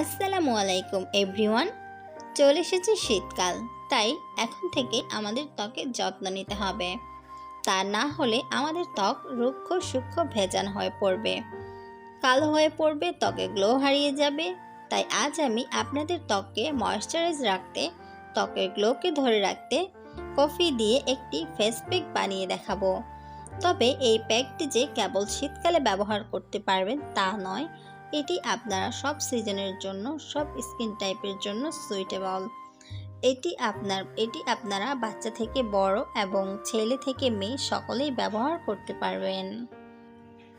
আসসালামু আলাইকুম, এভরিওয়ান। চলে এসেছে শীতকাল, তাই এখন থেকে আমাদের ত্বকের যত্ন নিতে হবে। তা না হলে আমাদের ত্বক রুক্ষ সূক্ষ্ম ভেজান হয়ে পড়বে। কালো হয়ে পড়বে, ত্বকে গ্লো হারিয়ে যাবে। তাই আজ আমি আপনাদের ত্বককে ময়শ্চারাইজ রাখতে, ত্বকের গ্লোকে ধরে রাখতে, কফি দিয়ে একটি ফেস প্যাক বানিয়ে দেখাবো। তবে এই প্যাকটি যে কেবল শীতকালে ব্যবহার করতে পারবেন তা নয় এটি আপনারা সব সিজনের জন্য, সব স্কিন টাইপের জন্য সুইটেবল এটি আপনার, এটি আপনারা বাচ্চা থেকে বড় এবং ছেলে থেকে মেয়ে সকলেই ব্যবহার করতে পারবেন।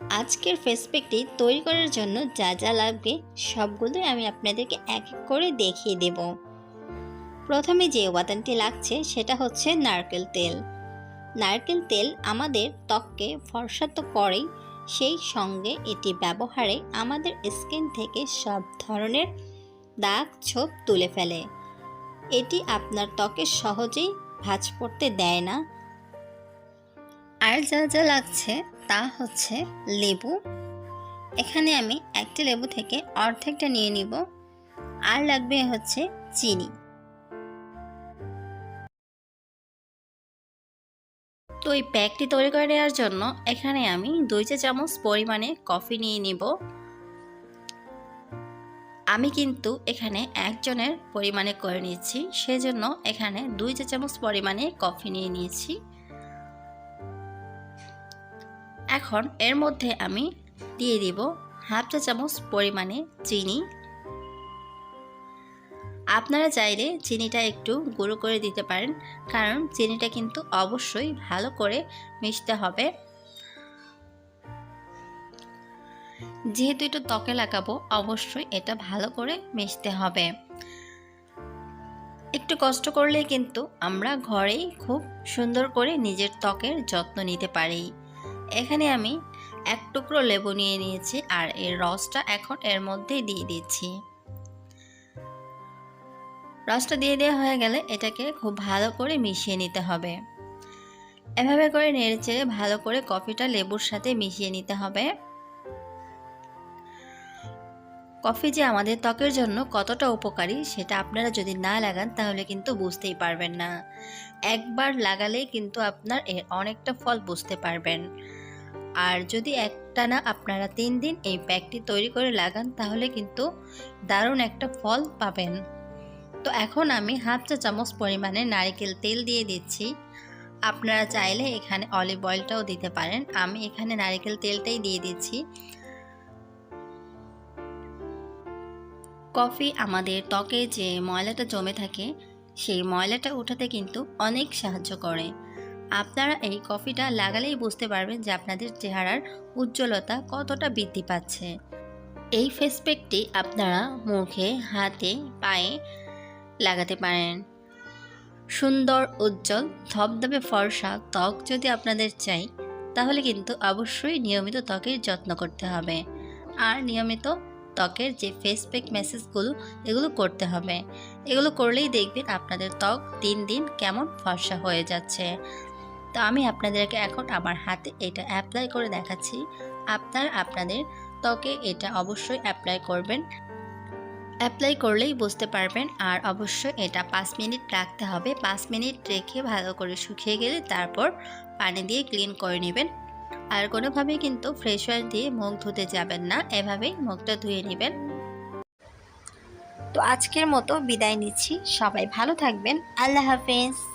আজকের ফেস প্যাকটি তৈরি করার জন্য যা যা লাগবে সবগুলোই আমি আপনাদেরকে এক এক করে দেখিয়ে দেব। প্রথমে যে উপাদানটি লাগছে সেটা হচ্ছে নারকেল তেল। নারকেল তেল আমাদের ত্বককে ফর্সা তো করেই সেই সঙ্গে এটি ব্যবহারে আমাদের স্কিন থেকে সব ধরনের দাগ ছোপ তুলে ফেলে। এটি আপনার ত্বকে সহজেই ভাঁজ পড়তে দেয় না। আর যা যা লাগছে তা হচ্ছে লেবু। এখানে আমি একটা লেবু থেকে অর্ধেকটা নিয়ে নিব। আর লাগবে হচ্ছে চিনি। তো এই প্যাকটি তৈরি করে নেওয়ার জন্য এখানে আমি দুই চা চামচ পরিমাণে কফি নিয়ে নিব। আমি কিন্তু এখানে একজনের পরিমাণে করে নিয়েছি, সেজন্য এখানে দুই চা চামচ পরিমাণে কফি নিয়ে নিয়েছি। এখন এর মধ্যে আমি দিয়ে দিব হাফ চা চামচ পরিমাণে চিনি। আপনারা চাইলে চিনিটা একটু গুঁড়ো করে দিতে পারেন, কারণ চিনিটা কিন্তু অবশ্যই ভালো করে মিশতে হবে। যেহেতু এটা ত্বকে লাগাবো, অবশ্যই এটা ভালো করে মিশতে হবে। একটু কষ্ট করলে কিন্তু আমরা ঘরেই খুব সুন্দর করে নিজের ত্বকের যত্ন নিতে পারি। এখানে আমি এক টুকরো লেবু নিয়ে নিয়েছি আর এর রসটা এখন এর মধ্যেই দিয়ে দিচ্ছি। রসটা দিয়ে দেওয়া হয়ে গেলে এটাকে খুব ভালো করে মিশিয়ে নিতে হবে। এভাবে করে নেড়ে চেড়ে ভালো করে কফিটা লেবুর সাথে মিশিয়ে নিতে হবে। কফি যে আমাদের ত্বকের জন্য কতটা উপকারী সেটা আপনারা যদি না লাগান তাহলে কিন্তু বুঝতেই পারবেন না। একবার লাগালেই কিন্তু আপনার এর অনেকটা ফল বুঝতে পারবেন। আর যদি একটা না আপনারা তিন দিন এই প্যাকটি তৈরি করে লাগান তাহলে কিন্তু দারুণ একটা ফল পাবেন। তো এখন আমি হাফ চা চামচ পরিমাণে নারিকেল তেল দিয়ে দিচ্ছি। আপনারা চাইলে এখানে অলিভ অয়েলটাও দিতে পারেন। আমি এখানে নারিকেল তেলটাই দিয়ে দিচ্ছি। কফি আমাদের ত্বকে যে ময়লাটা জমে থাকে, সেই ময়লাটা উঠাতে কিন্তু অনেক সাহায্য করে। আপনারা এই কফিটা লাগালেই বুঝতে পারবেন যে আপনাদের চেহারার উজ্জ্বলতা কতটা বৃদ্ধি পাচ্ছে। এই ফেস প্যাকটি আপনারা মুখে, হাতে, পায়ে লাগাতে পারেন। সুন্দর, উজ্জ্বল, ধবধবে ফর্সা ত্বক যদি আপনাদের চাই, তাহলে কিন্তু অবশ্যই নিয়মিত ত্বকের যত্ন করতে হবে। আর নিয়মিত ত্বকের যে ফেস প্যাক মেসেজগুলো এগুলো করতে হবে। এগুলো করলেই দেখবেন আপনাদের ত্বক দিন দিন কেমন ফর্সা হয়ে যাচ্ছে। তো আমি আপনাদেরকে এখন আমার হাতে এটা অ্যাপ্লাই করে দেখাচ্ছি। আপনার আপনাদের ত্বকে এটা অবশ্যই অ্যাপ্লাই করবেন। অ্যাপ্লাই করলেই বুঝতে পারবেন। আর অবশ্যই এটা পাঁচ মিনিট রাখতে হবে। পাঁচ মিনিট রেখে ভালো করে শুকিয়ে গেলে তারপর পানি দিয়ে ক্লিন করে নেবেন। আর কোনোভাবে কিন্তু ফ্রেশ ওয়াশ দিয়ে মুখ ধুতে যাবেন না। এভাবেই মুখটা ধুয়ে নেবেন। তো আজকের মতো বিদায় নিচ্ছি। সবাই ভালো থাকবেন। আল্লাহ হাফেজ।